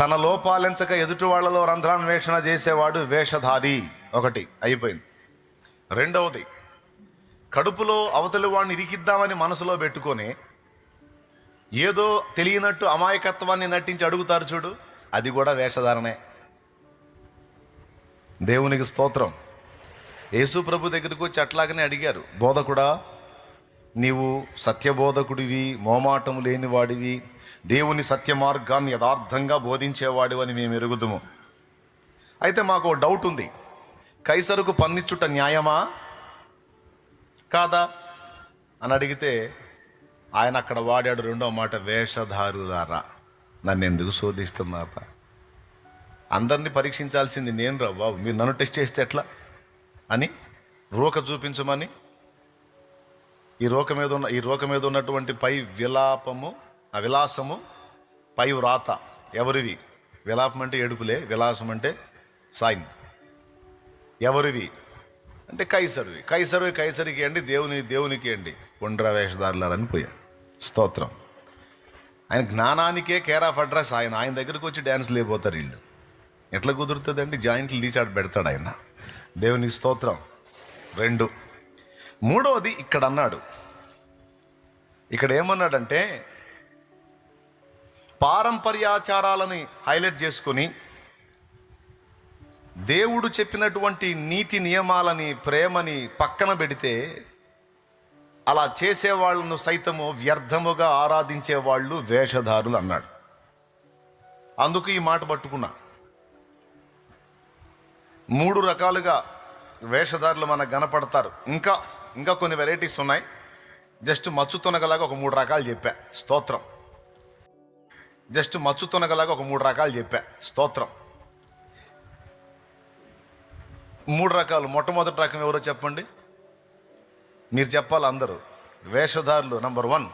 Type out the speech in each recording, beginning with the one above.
తన లోపాలెంచక ఎదుటి వాళ్ళలో రంధ్రాన్వేషణ చేసేవాడు వేషధారి. ఒకటి అయిపోయింది. రెండవది కడుపులో అవతలి వాడిని ఇరికిద్దామని మనసులో పెట్టుకొని ఏదో తెలియనట్టు అమాయకత్వాన్ని నటించి అడుగుతారు చూడు అది కూడా వేషధారణే. దేవునికి స్తోత్రం. యేసు ప్రభు దగ్గరికి వచ్చి అట్లాగనే అడిగారు బోధకుడా నీవు సత్యబోధకుడివి మోమాటము లేనివాడివి దేవుని సత్య మార్గాన్ని యథార్థంగా బోధించేవాడివని మేము ఎరుగుదుము. అయితే మాకు ఓ డౌట్ ఉంది. కైసరుకు పన్నిచ్చుట న్యాయమా? కాదా? అని అడిగితే ఆయన అక్కడ వాడాడు రెండో మాట వేషధారుదారా నన్ను ఎందుకు శోధిస్తున్నారా అందరినీ పరీక్షించాల్సింది నేను రా బాబు. మీరు నన్ను టెస్ట్ చేస్తే ఎట్లా? అని రోక చూపించమని ఈ రోక మీద ఉన్న ఈ రోక మీద ఉన్నటువంటి పై విలాపము ఆ విలాసము పై వ్రాత ఎవరివి? విలాపం అంటే ఏడుపులే విలాసం అంటే సైన్ ఎవరివి? అంటే కైసరువి. కైసరువి కైసరికి అండి దేవుని దేవునికి అండి. ఒండ్ర వేషధారులారని పోయాడు స్తోత్రం. ఆయన జ్ఞానానికే కేర్ ఆఫ్ అడ్రస్ ఆయన ఆయన దగ్గరికి వచ్చి డ్యాన్స్ లేకపోతారు వీళ్ళు. ఎట్లా కుదురుతుందండి? జాయింట్లు తీసాడు పెడతాడు ఆయన. దేవునికి స్తోత్రం. రెండు. మూడవది ఇక్కడ అన్నాడు ఇక్కడ ఏమన్నాడంటే పారంపర్యాచారాలని హైలైట్ చేసుకొని దేవుడు చెప్పినటువంటి నీతి నియమాలని ప్రేమని పక్కన పెడితే అలా చేసేవాళ్ళను సైతము వ్యర్థముగా ఆరాధించే వాళ్ళు వేషధారులు అన్నాడు. అందుకు ఈ మాట పట్టుకున్నా. మూడు రకాలుగా వేషధారులు మనకు కనపడతారు ఇంకా ఇంకా కొన్ని వెరైటీస్ ఉన్నాయి. జస్ట్ మచ్చు తొనగలాగా ఒక మూడు రకాలు చెప్పా. స్తోత్రం. జస్ట్ మచ్చు తొనగలాగా ఒక మూడు రకాలు చెప్పా. స్తోత్రం. మూడు రకాలు. మొట్టమొదటి రకం ఎవరో చెప్పండి? మీరు చెప్పాలి అందరూ. వేషధారులు నంబర్ వన్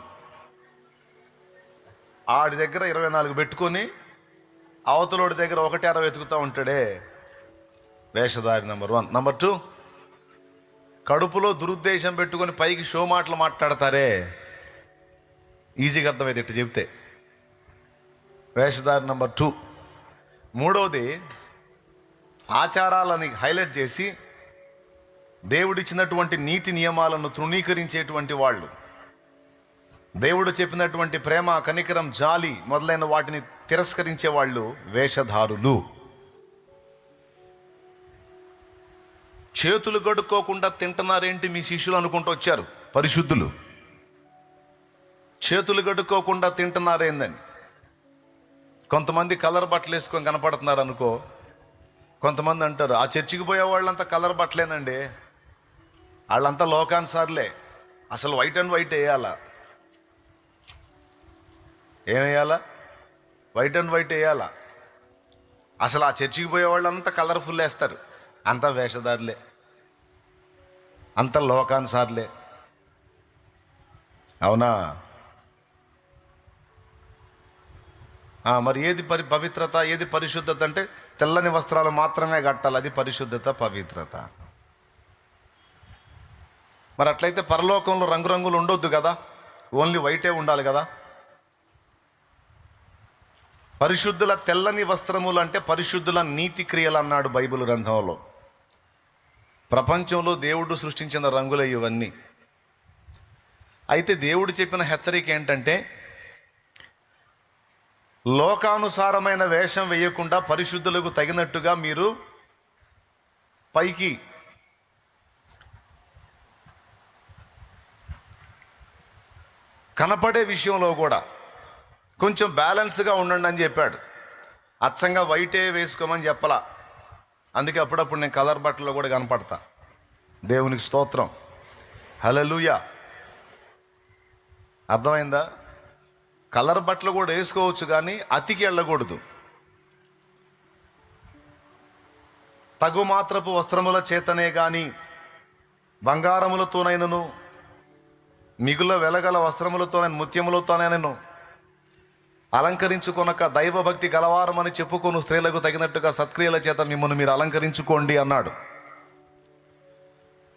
ఆడి దగ్గర ఇరవై నాలుగు పెట్టుకొని అవతలోడి దగ్గర ఒకటి అరవై వెతుకుతూ ఉంటాడే. వేషధారి నంబర్ వన్ నంబర్ టూ కడుపులో దురుద్దేశం పెట్టుకొని పైకి షో మాటలు మాట్లాడతారే. ఈజీగా అర్థమైంది ఇట్టు చెప్తే. వేషధారి నంబర్ టూ. మూడవది ఆచారాలని హైలైట్ చేసి దేవుడిచ్చినటువంటి నీతి నియమాలను తృణీకరించేటువంటి వాళ్ళు. దేవుడు చెప్పినటువంటి ప్రేమ కనికరం జాలి మొదలైన వాటిని తిరస్కరించే వాళ్ళు వేషధారులు. చేతులు గడుక్కోకుండా తింటున్నారేంటి మీ శిష్యులు అనుకుంటూ వచ్చారు? పరిశుద్ధులు. చేతులు గడుక్కోకుండా తింటున్నారేందని. కొంతమంది కలర్ బట్టలు వేసుకొని కనపడుతున్నారు అనుకో. కొంతమంది అంటారు ఆ చర్చికి పోయే వాళ్ళంతా కలర్ బట్టలేనండి. వాళ్ళంతా లోకానుసార్లే. అసలు వైట్ అండ్ వైట్ వేయాలా? ఏం వేయాలా? వైట్ అండ్ వైట్ వేయాలా? అసలు ఆ చర్చికి పోయే వాళ్ళంతా కలర్ఫుల్ వేస్తారు. అంతా వేషధారులే. అంత లోకానుసార్లే. అవునా? మరి ఏది పరి పవిత్రత ఏది పరిశుద్ధత అంటే తెల్లని వస్త్రాలు మాత్రమే కట్టాలి అది పరిశుద్ధత పవిత్రత. మరి అట్లయితే పరలోకంలో రంగురంగులు ఉండొద్దు కదా? ఓన్లీ వైటే ఉండాలి కదా? పరిశుద్ధుల తెల్లని వస్త్రములు అంటే పరిశుద్ధుల నీతి క్రియలు అన్నాడు బైబిల్ గ్రంథంలో. ప్రపంచంలో దేవుడు సృష్టించిన రంగులే ఇవన్నీ. అయితే దేవుడు చెప్పిన హెచ్చరిక ఏంటంటే లోకానుసారమైన వేషం వేయకుండా పరిశుద్ధులకు తగినట్టుగా మీరు పైకి కనపడే విషయంలో కూడా కొంచెం బ్యాలెన్స్గా ఉండండి అని చెప్పాడు. అచ్చంగా వైటే వేసుకోమని చెప్పలా. అందుకే అప్పుడప్పుడు నేను కలర్ బట్టలో కూడా కనపడతా. దేవునికి స్తోత్రం. హలలుయా అర్థమైందా? కలర్ బట్టలు కూడా వేసుకోవచ్చు కానీ అతికి వెళ్ళకూడదు. తగు మాత్రపు వస్త్రముల చేతనే గాని బంగారములతోనైనను మిగుల వెలగల వస్త్రములతోనైన ముత్యములతోనైనను అలంకరించుకొనక దైవభక్తి గలవారమని చెప్పుకొను స్త్రీలకు తగినట్టుగా సత్క్రియల చేత మిమ్మల్ని మీరు అలంకరించుకోండి అన్నాడు.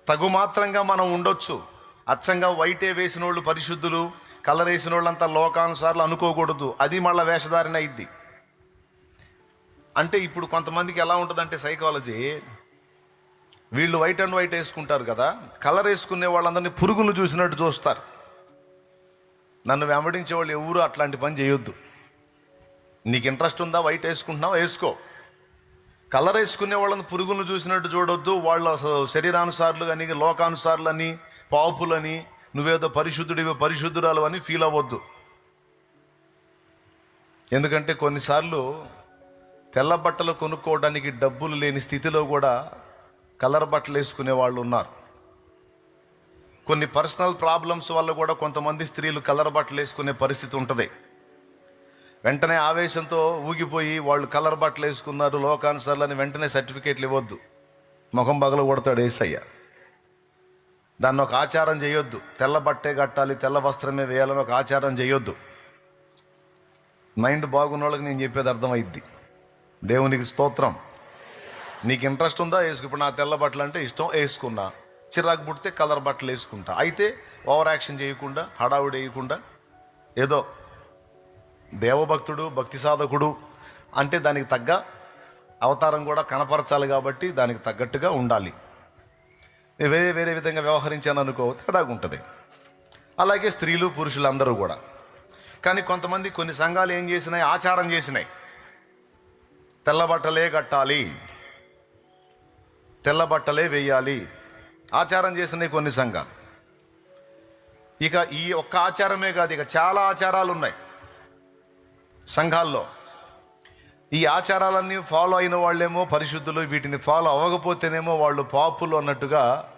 తగు మాత్రంగా మనం ఉండొచ్చు. అచ్చంగా వైటే వేసిన వాళ్ళు పరిశుద్ధులు కలర్ వేసిన వాళ్ళంతా లోకానుసార్లు అనుకోకూడదు. అది మళ్ళీ వేషధారణ అయింది అంటే ఇప్పుడు కొంతమందికి ఎలా ఉంటుందంటే సైకాలజీ వీళ్ళు వైట్ అండ్ వైట్ వేసుకుంటారు కదా కలర్ వేసుకునే వాళ్ళందరినీ పురుగులు చూసినట్టు చూస్తారు. నన్ను వెంబడించే వాళ్ళు ఎవరు అట్లాంటి పని చేయొద్దు. నీకు ఇంట్రెస్ట్ ఉందా వైట్ వేసుకుంటున్నావా? వేసుకో. కలర్ వేసుకునే వాళ్ళని పురుగులను చూసినట్టు చూడొద్దు. వాళ్ళ శరీరానుసారులు అని లోకానుసారులని పాపులని నువ్వేదో పరిశుద్ధుడివి పరిశుద్ధురాలు అని ఫీల్ అవ్వద్దు. ఎందుకంటే కొన్నిసార్లు తెల్ల బట్టలు కొనుక్కోవడానికి డబ్బులు లేని స్థితిలో కూడా కలర్ బట్టలు వేసుకునే వాళ్ళు ఉన్నారు. కొన్ని పర్సనల్ ప్రాబ్లమ్స్ వల్ల కూడా కొంతమంది స్త్రీలు కలర్ బట్టలు వేసుకునే పరిస్థితి ఉంటుంది. వెంటనే ఆవేశంతో ఊగిపోయి వాళ్ళు కలర్ బట్టలు వేసుకున్నారు లోకానుసార్లని వెంటనే సర్టిఫికేట్లు ఇవ్వద్దు. ముఖం బగలు కొడతాడు ఏసయ్య. దాన్ని ఒక ఆచారం చేయొద్దు. తెల్ల బట్టే కట్టాలి తెల్ల వస్త్రమే వేయాలని ఒక ఆచారం చేయొద్దు. మైండ్ బాగున్న వాళ్ళకి నేను చెప్పేది అర్థమైద్ది. దేవునికి స్తోత్రం. నీకు ఇంట్రెస్ట్ ఉందా? వేసుకు. ఇప్పుడు నా తెల్ల బట్టలు అంటే ఇష్టం వేసుకున్నా. చిరాకు పుడితే కలర్ బట్టలు వేసుకుంటా. అయితే ఓవర్ యాక్షన్ చేయకుండా హడావుడి వేయకుండా ఏదో దేవభక్తుడు భక్తి సాధకుడు అంటే దానికి తగ్గ అవతారం కూడా కనపరచాలి కాబట్టి దానికి తగ్గట్టుగా ఉండాలి. వేరే వేరే విధంగా వ్యవహరించాను అనుకో తేడాగా ఉంటుంది అలాగే స్త్రీలు పురుషులు అందరూ కూడా. కానీ కొంతమంది కొన్ని సంఘాలు ఏం చేసినాయి? ఆచారం చేసినాయి. తెల్ల బట్టలే కట్టాలి. తెల్ల బట్టలే వేయాలి. ఆచారం చేసినాయి కొన్ని సంఘాలు. ఇక ఈ ఒక్క ఆచారమే కాదు ఇక చాలా ఆచారాలు ఉన్నాయి సంఘాల్లో. ఈ ఆచారాలన్నీ ఫాలో అయిన వాళ్ళేమో పరిశుద్ధులు వీటిని ఫాలో అవ్వకపోతేనేమో వాళ్ళు పాపులు అన్నట్టుగా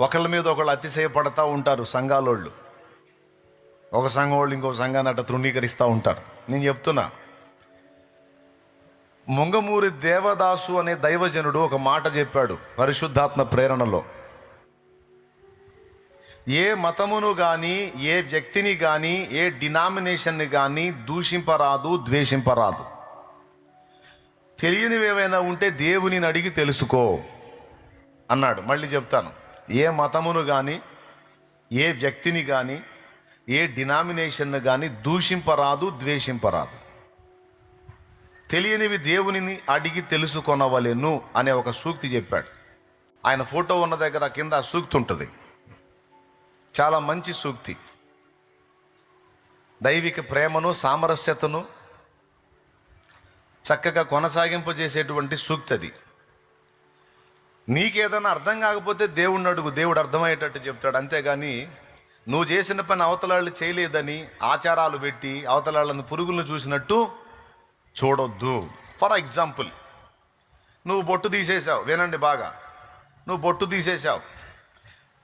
ఒకళ్ళ మీద ఒకళ్ళు అతిశయపడతా ఉంటారు సంఘాలోళ్ళు. ఒక సంఘం వాళ్ళు ఇంకో సంఘాన్ని అట్ట తృణీకరిస్తూ ఉంటారు. నేను చెప్తున్నా ముంగమూరి దేవదాసు అనే దైవజనుడు ఒక మాట చెప్పాడు పరిశుద్ధాత్మ ప్రేరణలో. ఏ మతమును కానీ ఏ వ్యక్తిని కానీ ఏ డినామినేషన్ని కానీ దూషింపరాదు ద్వేషింపరాదు. తెలియనివి ఏవైనా ఉంటే దేవునిని అడిగి తెలుసుకో అన్నాడు. మళ్ళీ చెప్తాను. ఏ మతమును కానీ ఏ వ్యక్తిని కానీ ఏ డినామినేషన్ను కానీ దూషింపరాదు ద్వేషింపరాదు. తెలియనివి దేవునిని అడిగి తెలుసుకొనవలెను అనే ఒక సూక్తి చెప్పాడు. ఆయన ఫోటో ఉన్న దగ్గర కింద ఆ సూక్తి ఉంటుంది. చాలా మంచి సూక్తి. దైవిక ప్రేమను సామరస్యతను చక్కగా కొనసాగింపజేసేటువంటి సూక్తి అది నీకేదైనా అర్థం కాకపోతే దేవుణ్ణి అడుగు దేవుడు అర్థమయ్యేటట్టు చెప్తాడు. అంతేగాని నువ్వు చేసిన పని అవతలాళ్ళు చేయలేదని ఆచారాలు పెట్టి అవతలాళ్ళను పురుగులను చూసినట్టు చూడొద్దు. ఫర్ ఎగ్జాంపుల్ నువ్వు బొట్టు తీసేసావు వినండి బాగా. నువ్వు బొట్టు తీసేసావు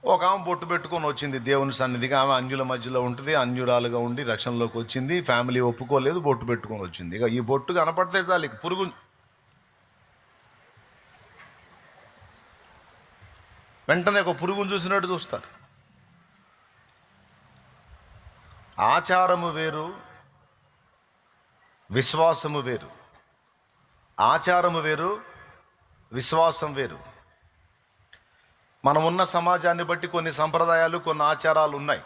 ఒక ఆమె బొట్టు పెట్టుకొని వచ్చింది దేవుని సన్నిధిగా ఆమె అంజుల మధ్యలో ఉంటుంది అంజురాలుగా ఉండి రక్షణలోకి వచ్చింది ఫ్యామిలీ ఒప్పుకోలేదు బొట్టు పెట్టుకొని వచ్చింది. ఇక ఈ బొట్టు కనపడితే చాలు ఇక పురుగు వెంటనే ఒక పురుగును చూసినట్టు చూస్తారు. ఆచారము వేరు విశ్వాసము వేరు. ఆచారము వేరు విశ్వాసం వేరు. మనం ఉన్న సమాజాన్ని బట్టి కొన్ని సంప్రదాయాలు కొన్ని ఆచారాలు ఉన్నాయి.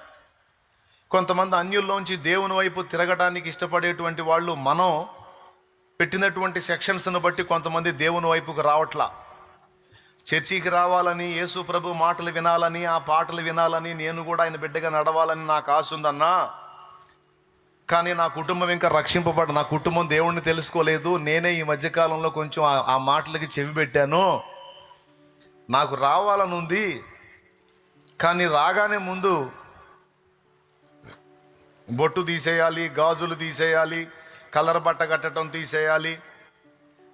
కొంతమంది అన్యుల్లోంచి దేవుని వైపు తిరగటానికి ఇష్టపడేటువంటి వాళ్ళు మనం పెట్టినటువంటి సెక్షన్స్ను బట్టి కొంతమంది దేవుని వైపుకు రావట్లా. చర్చికి రావాలని యేసు ప్రభు మాటలు వినాలని ఆ పాటలు వినాలని నేను కూడా ఆయన బిడ్డగా నడవాలని నాకు ఆశ ఉందన్నా. కానీ నా కుటుంబం ఇంకా రక్షింపబడ నా కుటుంబం దేవుణ్ణి తెలుసుకోలేదు. నేనే ఈ మధ్యకాలంలో కొంచెం ఆ- మాటలకి చెవి పెట్టాను. నాకు రావాలని ఉంది. కానీ రాగానే ముందు బొట్టు తీసేయాలి గాజులు తీసేయాలి కలర్ బట్ట కట్టడం తీసేయాలి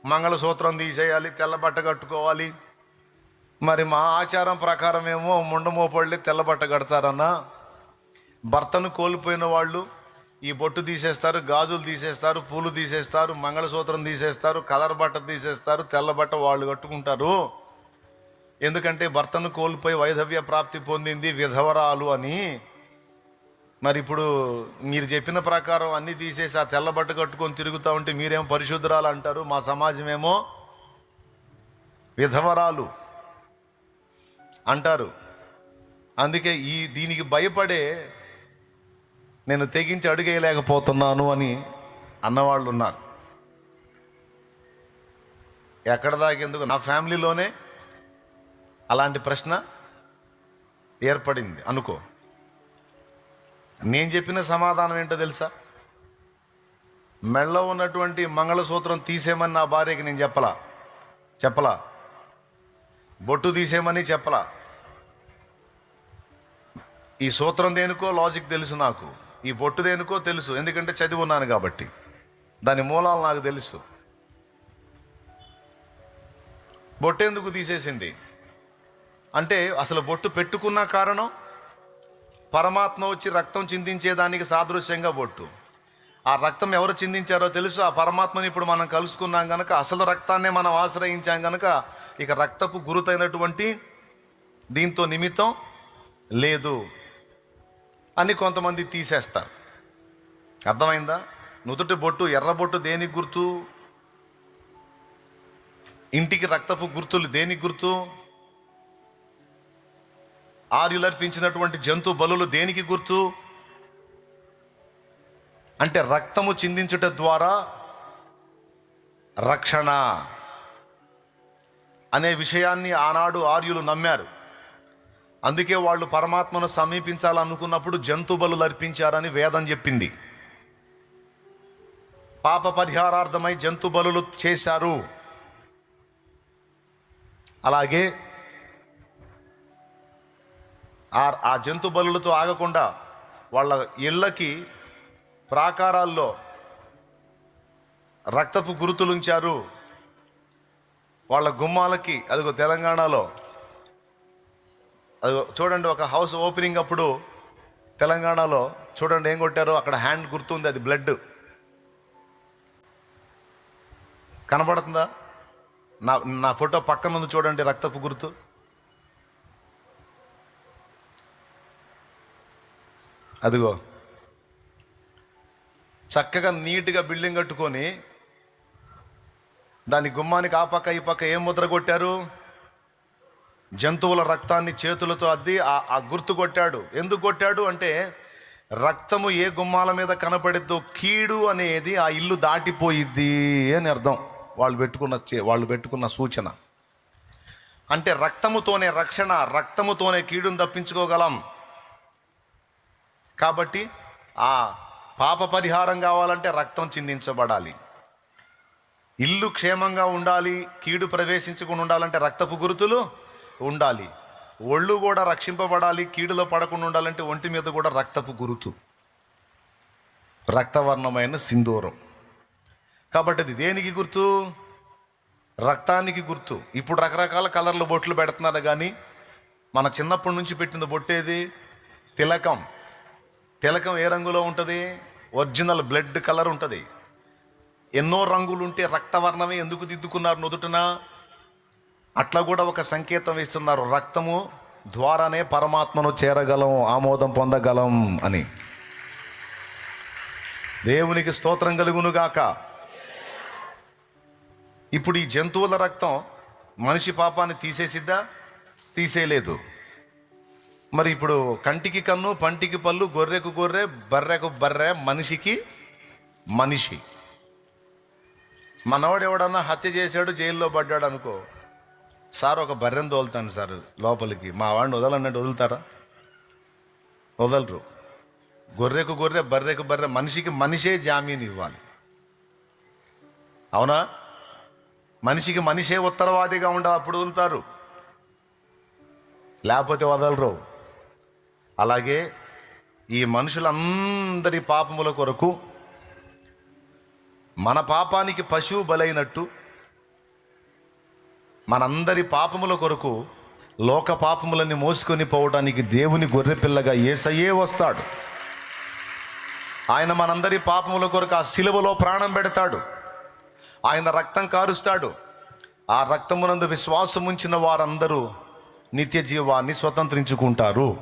మంగళసూత్రం తీసేయాలి తెల్ల బట్ట కట్టుకోవాలి. మరి మా ఆచారం ప్రకారం ఏమో ముండమోపళ్ళి తెల్లబట్ట కడతారన్నా. భర్తను కోల్పోయిన వాళ్ళు ఈ బొట్టు తీసేస్తారు గాజులు తీసేస్తారు పూలు తీసేస్తారు మంగళసూత్రం తీసేస్తారు కలర్ బట్ట తీసేస్తారు తెల్లబట్ట వాళ్ళు కట్టుకుంటారు. ఎందుకంటే భర్తను కోల్పోయి వైధవ్య ప్రాప్తి పొందింది విధవరాలు అని. మరి ఇప్పుడు మీరు చెప్పిన ప్రకారం అన్నీ తీసేసి ఆ తెల్లబట్ట కట్టుకొని తిరుగుతూ ఉంటే మీరేమో పరిశుద్ధరాలు అంటారు? మా సమాజమేమో విధవరాలు. అంటారు. అందుకే ఈ దీనికి భయపడే నేను తెగించి అడుగేయలేకపోతున్నాను అని అన్నవాళ్ళు ఉన్నారు ఎక్కడ దాకేందుకు? నా ఫ్యామిలీలోనే అలాంటి ప్రశ్న ఏర్పడింది. అనుకో. నేను చెప్పిన సమాధానం ఏంటో తెలుసా? మెళ్ళలో ఉన్నటువంటి మంగళసూత్రం తీసేయమని నా భార్యకి నేను చెప్పలా? చెప్పలా? బొట్టు తీసేయమని చెప్పలా? ఈ సూత్రం దేనికో లాజిక్ తెలుసు నాకు. ఈ బొట్టు దేనికో తెలుసు. ఎందుకంటే చదివి ఉన్నాను కాబట్టి. దాని మూలాలు నాకు తెలుసు. బొట్టు ఎందుకు తీసేసింది? అంటే అసలు బొట్టు పెట్టుకున్న కారణం? పరమాత్మ వచ్చి రక్తం చిందించేదానికి సాదృశ్యంగా బొట్టు. ఆ రక్తం ఎవరు చిందించారో తెలుసు. ఆ పరమాత్మని ఇప్పుడు మనం కలుసుకున్నాం కనుక అసలు రక్తాన్నే మనం ఆశ్రయించాం కనుక ఇక రక్తపు గురుతైనటువంటి దీంతో నిమిత్తం లేదు. అని కొంతమంది తీసేస్తారు. అర్థమైందా? నుదుటి బొట్టు ఎర్ర బొట్టు దేనికి గుర్తు? ఇంటికి రక్తపు గుర్తులు దేనికి గుర్తు? ఆర్యులర్పించినటువంటి జంతు బలులు దేనికి గుర్తు? అంటే రక్తము చిందించుట ద్వారా రక్షణ అనే విషయాన్ని ఆనాడు ఆర్యులు నమ్మారు. అందుకే వాళ్ళు పరమాత్మను సమీపించాలనుకున్నప్పుడు జంతు బలులు అర్పించారని వేదం చెప్పింది. పాప పరిహారార్థమై జంతు బలులు చేశారు. అలాగే ఆ ఆ జంతు బలులతో ఆగకుండా వాళ్ళ ఇళ్ళకి ప్రాకారాల్లో రక్తపు గురుతులు ఉంచారు వాళ్ళ గుమ్మాలకి అదిగో తెలంగాణలో అదిగో చూడండి ఒక హౌస్ ఓపెనింగ్ అప్పుడు తెలంగాణలో చూడండి ఏం కొట్టారో అక్కడ హ్యాండ్ గుర్తుంది అది బ్లడ్. కనబడుతుందా? నా నా ఫోటో పక్కన ఉంది చూడండి రక్తపు గుర్తు. అదిగో. చక్కగా నీట్గా బిల్డింగ్ కట్టుకొని దాని గుమ్మానికి ఆ పక్క ఈ పక్క ఏం ముద్ర కొట్టారు? జంతువుల రక్తాన్ని చేతులతో అద్ది ఆ- గుర్తు కొట్టాడు. ఎందుకు కొట్టాడు అంటే రక్తము ఏ గుమ్మాల మీద కనపడిద్దో కీడు అనేది ఆ ఇల్లు దాటిపోయిద్ది అని అర్థం. వాళ్ళు పెట్టుకున్న వాళ్ళు పెట్టుకున్న సూచన. అంటే రక్తముతోనే రక్షణ రక్తముతోనే కీడును తప్పించుకోగలం. కాబట్టి ఆ పాప పరిహారం కావాలంటే రక్తం చిందించబడాలి. ఇల్లు క్షేమంగా ఉండాలి కీడు ప్రవేశించకుండా ఉండాలంటే రక్తపు గుర్తులు ఉండాలి. ఒళ్ళు కూడా రక్షింపబడాలి కీడులో పడకుండా ఉండాలంటే ఒంటి మీద కూడా రక్తపు గురుతు. రక్తవర్ణమైన సింధూరం. కాబట్టి అది దేనికి గుర్తు? రక్తానికి గుర్తు. ఇప్పుడు రకరకాల కలర్ల బొట్లు పెడుతున్నారు కానీ మన చిన్నప్పటి నుంచి పెట్టిన బొట్టేది తిలకం. తిలకం ఏ రంగులో ఉంటుంది? ఒరిజినల్ బ్లడ్ కలర్ ఉంటుంది. ఎన్నో రంగులుంటే రక్తవర్ణమే ఎందుకు దిద్దుకున్నారు నుదుటన? అట్లా కూడా ఒక సంకేతం ఇస్తున్నారు. రక్తము ద్వారానే పరమాత్మను చేరగలం ఆమోదం పొందగలం అని. దేవునికి స్తోత్రం కలుగునుగాక. ఇప్పుడు ఈ జంతువుల రక్తం మనిషి పాపాన్ని తీసేసిద్దా? తీసేయలేదు మరి ఇప్పుడు కంటికి కన్ను పంటికి పళ్ళు గొర్రెకు గొర్రె బర్రెకు బర్రె మనిషికి మనిషి. మనవాడు ఎవడన్నా హత్య చేశాడు జైల్లో పడ్డాడు అనుకో సార్ ఒక బర్రెను తోలుతాను సార్ లోపలికి. మా వాడిని వదలన్నట్టు వదులుతారా? వదలరు. గొర్రెకు గొర్రె బర్రెకు బర్రె మనిషికి మనిషే జామీన్ ఇవ్వాలి. అవునా? మనిషికి మనిషే ఉత్తరవాదిగా ఉండాలి అప్పుడు వదులుతారు. లేకపోతే వదలరు. అలాగే ఈ మనుషులందరి పాపముల కొరకు మన పాపానికి పశువు బలైనట్టు మనందరి పాపముల కొరకు లోక పాపములని మోసుకొని పోవడానికి దేవుని గొర్రెపిల్లగా ఏసయ్యే వస్తాడు. ఆయన మనందరి పాపముల కొరకు ఆ శిలువలో ప్రాణం పెడతాడు. ఆయన రక్తం కారుస్తాడు. ఆ రక్తమునందు విశ్వాసం ఉంచిన వారందరూ నిత్య జీవాన్ని స్వతంత్రించుకుంటారు.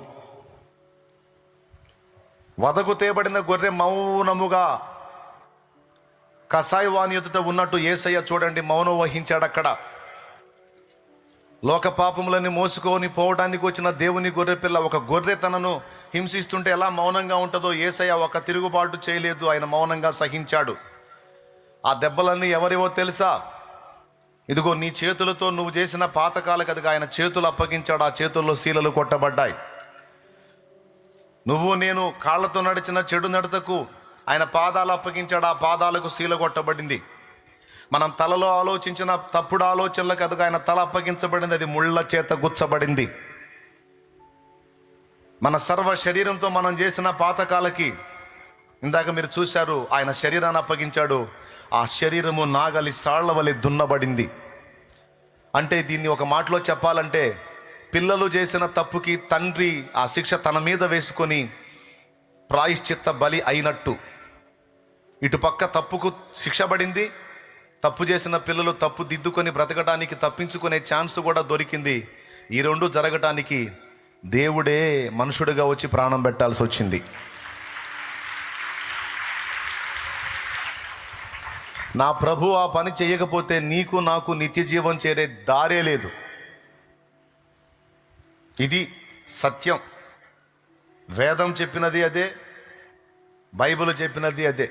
వదకు తేబడిన గొర్రె మౌనముగా కసాయి వాణి ఎదుట ఉన్నట్టు ఏసయ్య చూడండి మౌనం వహించాడు అక్కడ లోక పాపములని మోసుకొని పోవడానికి వచ్చిన దేవుని గొర్రె పిల్ల ఒక గొర్రె తనను హింసిస్తుంటే ఎలా మౌనంగా ఉంటుందో ఏసయ్య ఒక తిరుగుబాటు చేయలేదు. ఆయన మౌనంగా సహించాడు. ఆ దెబ్బలన్నీ ఎవరివో తెలుసా? ఇదిగో నీ చేతులతో నువ్వు చేసిన పాతకాల ఆయన చేతులు అప్పగించాడు. ఆ చేతుల్లో శీలలు కొట్టబడ్డాయి. నువ్వు నేను కాళ్ళతో నడిచిన చెడు నడతకు ఆయన పాదాలు అప్పగించాడు. ఆ పాదాలకు శీల కొట్టబడింది. మనం తలలో ఆలోచించిన తప్పుడు ఆలోచనలకు అదుగు ఆయన తల అప్పగించబడింది. అది ముళ్ళ చేత గుచ్చబడింది. మన సర్వ శరీరంతో మనం చేసిన పాతకాలకి ఇందాక మీరు చూశారు ఆయన శరీరాన్ని అప్పగించాడు. ఆ శరీరము నాగలి సాళ్ళ వలె దున్నబడింది. అంటే దీన్ని ఒక మాటలో చెప్పాలంటే పిల్లలు చేసిన తప్పుకి తండ్రి ఆ శిక్ష తన మీద వేసుకొని ప్రాయశ్చిత్త బలి అయినట్టు. ఇటుపక్క తప్పుకు శిక్ష పడింది తప్పు చేసిన పిల్లలు తప్పు దిద్దుకొని బ్రతకడానికి తప్పించుకునే ఛాన్స్ కూడా దొరికింది. ఈ రెండు జరగటానికి దేవుడే మనుషుడిగా వచ్చి ప్రాణం పెట్టాల్సి వచ్చింది. నా ప్రభు ఆ పని చేయకపోతే నీకు నాకు నిత్య జీవం చేరే దారే లేదు. ఇది సత్యం. వేదం చెప్పినది అదే బైబిల్ చెప్పినది అదే.